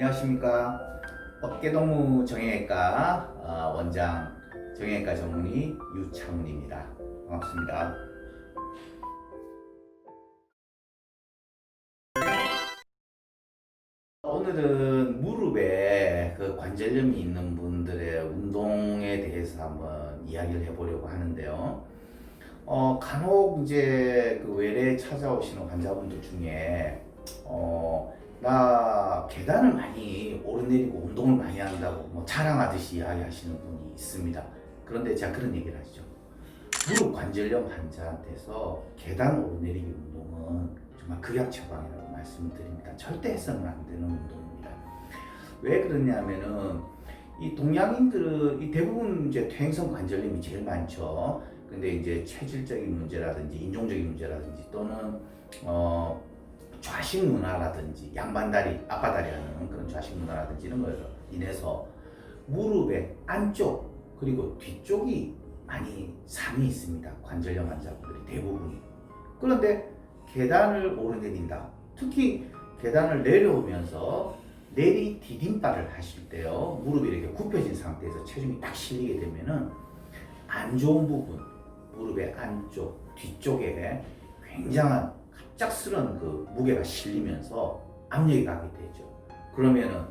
안녕하십니까. 어깨동무 정형외과 어, 원장 정형외과 전문의 유창훈입니다. 반갑습니다. 오늘은 무릎에 그 관절염이 있는 분들의 운동에 대해서 한번 이야기를 해보려고 하는데요. 어, 간혹 이제 그 외래 찾아오시는 환자분들 중에 어, 나 계단을 많이 오르내리고 운동을 많이 한다고 뭐 자랑하듯이 이야기하시는 분이 있습니다. 그런데 제가 그런 얘기를 하죠. 무릎 관절염 환자한테서 계단 오르내리기 운동은 정말 극약 처방이라고 말씀드립니다. 절대 해서는 안 되는 운동입니다. 왜 그러냐면은 이 동양인들은 이 대부분 이제 퇴행성 관절염이 제일 많죠. 근데 이제 체질적인 문제라든지 인종적인 문제라든지 또는 어 좌식 문화라든지 양반다리, 아빠다리 하는 그런 좌식 문화라든지 이런 거로 인해서 무릎의 안쪽 그리고 뒤쪽이 많이 상이 있습니다. 관절염 환자분들이 대부분이. 그런데 계단을 오르내린다. 특히 계단을 내려오면서 내리 디딤발을 하실 때요. 무릎이 이렇게 굽혀진 상태에서 체중이 딱 실리게 되면은 안 좋은 부분, 무릎의 안쪽, 뒤쪽에 굉장한 갑작스런 그 무게가 실리면서 압력이 가게 되죠. 그러면은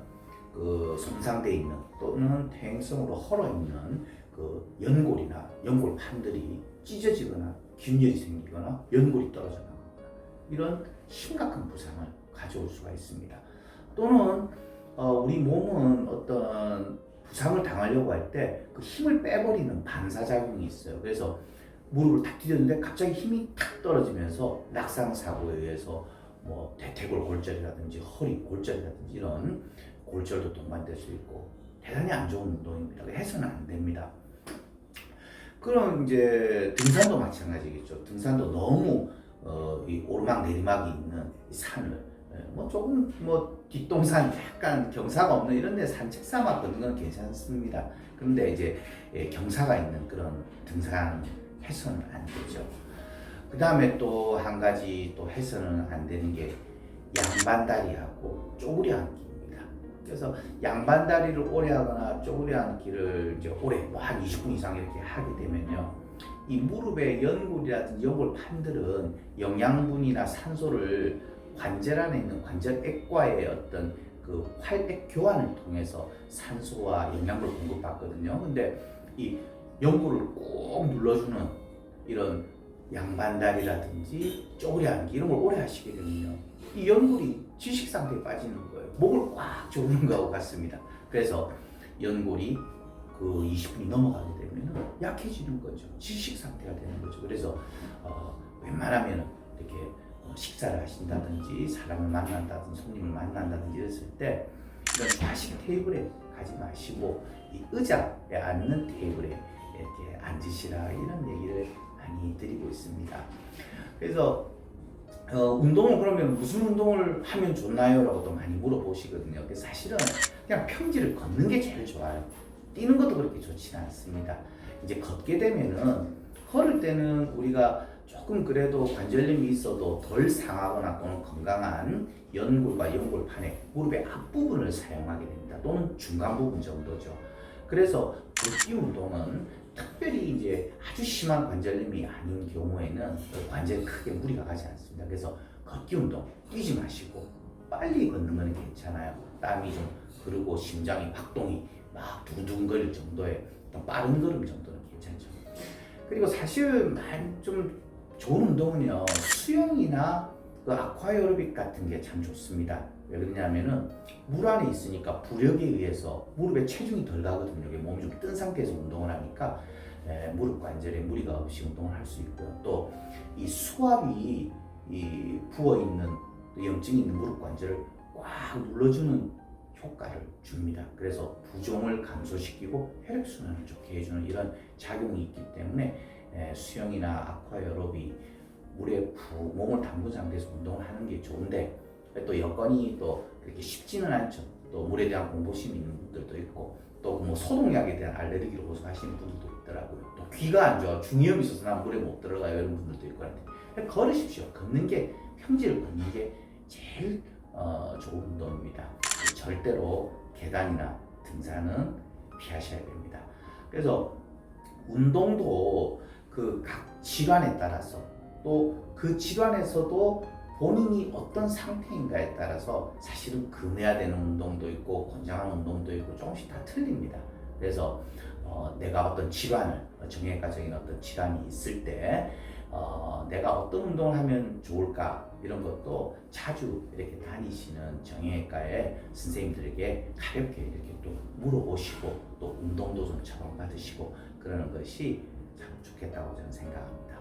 그 손상돼 있는 또는 퇴행성으로 헐어 있는 그 연골이나 연골 판들이 찢어지거나 균열이 생기거나 연골이 떨어져 나가거나 이런 심각한 부상을 가져올 수가 있습니다. 또는 어, 우리 몸은 어떤 부상을 당하려고 할 때 그 힘을 빼버리는 반사작용이 있어요. 그래서 무릎을 탁 디뎠는데 갑자기 힘이 탁 떨어지면서 낙상 사고에 의해서 뭐 대퇴골 골절이라든지 허리 골절이라든지 이런 골절도 동반될 수 있고 대단히 안 좋은 운동입니다. 해서는 안 됩니다. 그럼 이제 등산도 마찬가지겠죠. 등산도 너무 어, 이 오르막 내리막이 있는 이 산을 예, 뭐 조금 뭐 뒷동산 약간 경사가 없는 이런 데 산책 삼아 걷는 건 괜찮습니다. 그런데 이제 예, 경사가 있는 그런 등산 해서는 안 되죠. 그 다음에 또 한 가지 또 해서는 안 되는 게 양반다리하고 쪼그리 앉기입니다. 그래서 양반다리를 오래 하거나 쪼그리 앉기를 이제 오래 뭐 한 20분 이상 이렇게 하게 되면요. 이 무릎의 연골이라든지 연골 판들은 영양분이나 산소를 관절 안에 있는 관절 액과의 어떤 그 활액 교환을 통해서 산소와 영양분을 공급받거든요. 근데 이 연골을 꾹 눌러주는 이런 양반다리라든지 쪼그리 앉기 이런 걸 오래 하시게 되면요. 이 연골이 지식 상태에 빠지는 거예요. 목을 꽉 조르는 거하고 같습니다. 그래서 연골이 그 20분이 넘어가게 되면 약해지는 거죠. 지식 상태가 되는 거죠. 그래서 어, 웬만하면 이렇게 어, 식사를 하신다든지 사람을 만난다든지 손님을 만난다든지 이랬을 때 이런 좌식 테이블에 가지 마시고 이 의자에 앉는 테이블에 이렇게 앉으시라 이런 얘기를 많이 드리고 있습니다. 그래서 어, 운동을 그러면 무슨 운동을 하면 좋나요? 라고 또 많이 물어보시거든요. 사실은 그냥 평지를 걷는 게 제일 좋아요. 뛰는 것도 그렇게 좋지는 않습니다. 이제 걷게 되면은 걸을 때는 우리가 조금 그래도 관절염이 있어도 덜 상하거나 또는 건강한 연골과 연골판의 무릎의 앞부분을 사용하게 됩니다. 또는 중간 부분 정도죠. 그래서 걷기 운동은 특별히 이제 아주 심한 관절염이 아닌 경우에는 그 관절에 크게 무리가 가지 않습니다. 그래서 걷기 운동 뛰지 마시고 빨리 걷는 건 괜찮아요. 땀이 좀 흐르고 심장이 박동이 막 두근거릴 정도의 빠른 걸음 정도는 괜찮죠. 그리고 사실 좀 좋은 운동은요 수영이나 그 아쿠아에로빅 같은 게 참 좋습니다. 왜 그러냐면은 물 안에 있으니까 부력에 의해서 무릎에 체중이 덜 가거든요. 이게 몸이 좀 뜬 상태에서 운동을 하니까 에, 무릎 관절에 무리가 없이 운동을 할 수 있고요. 또 이 수압이 이 부어 있는 염증이 있는 무릎 관절을 꽉 눌러주는 효과를 줍니다. 그래서 부종을 감소시키고 혈액 순환을 좋게 해주는 이런 작용이 있기 때문에 에, 수영이나 아쿠아에로빅 물에 푹 몸을 담근 상태에서 운동을 하는 게 좋은데 또 여건이 또 그렇게 쉽지는 않죠. 또 물에 대한 공포심이 있는 분들도 있고 또 뭐 소독약에 대한 알레르기를 호소하시는 분들도 있더라고요. 또 귀가 안 좋아 중이염이 있어서 난 물에 못 들어가요 이런 분들도 있고 한데 걸으십시오. 걷는 게 평지를 걷는 게 제일 어, 좋은 운동입니다. 절대로 계단이나 등산은 피하셔야 됩니다. 그래서 운동도 그 각 질환에 따라서 또 그 질환에서도 본인이 어떤 상태인가에 따라서 사실은 금해야 되는 운동도 있고 권장하는 운동도 있고 조금씩 다 틀립니다. 그래서 어, 내가 어떤 질환을 정형외과적인 어떤 질환이 있을 때 어, 내가 어떤 운동을 하면 좋을까 이런 것도 자주 이렇게 다니시는 정형외과의 선생님들에게 가볍게 이렇게 또 물어보시고 또 운동도 좀 처방받으시고 그러는 것이 참 좋겠다고 저는 생각합니다.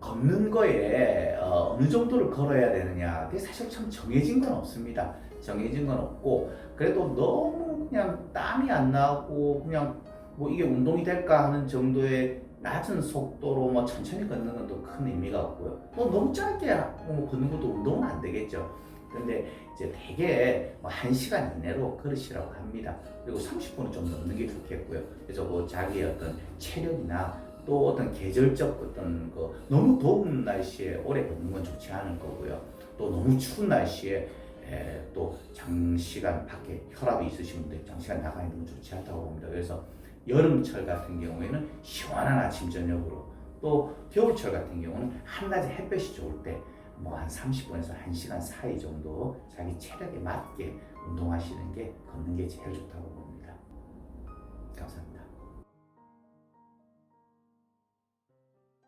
걷는 거에 어, 어느 정도를 걸어야 되느냐 그게 사실 참 정해진 건 없습니다. 정해진 건 없고 그래도 너무 그냥 땀이 안 나고 그냥 뭐 이게 운동이 될까 하는 정도의 낮은 속도로 뭐 천천히 걷는 건 또 큰 의미가 없고요. 또 너무 짧게 뭐 걷는 것도 운동은 안 되겠죠. 근데 이제 대개 뭐 1시간 이내로 걸으시라고 합니다. 그리고 30분은 좀 넘는 게 좋겠고요. 그래서 뭐 자기의 어떤 체력이나 또 어떤 계절적 어떤 그 너무 더운 날씨에 오래 걷는 건 좋지 않을 거고요. 또 너무 추운 날씨에 에, 또 장시간 밖에 혈압이 있으신 분들 장시간 나가 있는 건 좋지 않다고 봅니다. 그래서 여름철 같은 경우에는 시원한 아침 저녁으로 또 겨울철 같은 경우는 한낮에 햇볕이 좋을 때 뭐 한 30분에서 1시간 사이 정도 자기 체력에 맞게 운동하시는 게 걷는 게 제일 좋다고 봅니다. 감사합니다.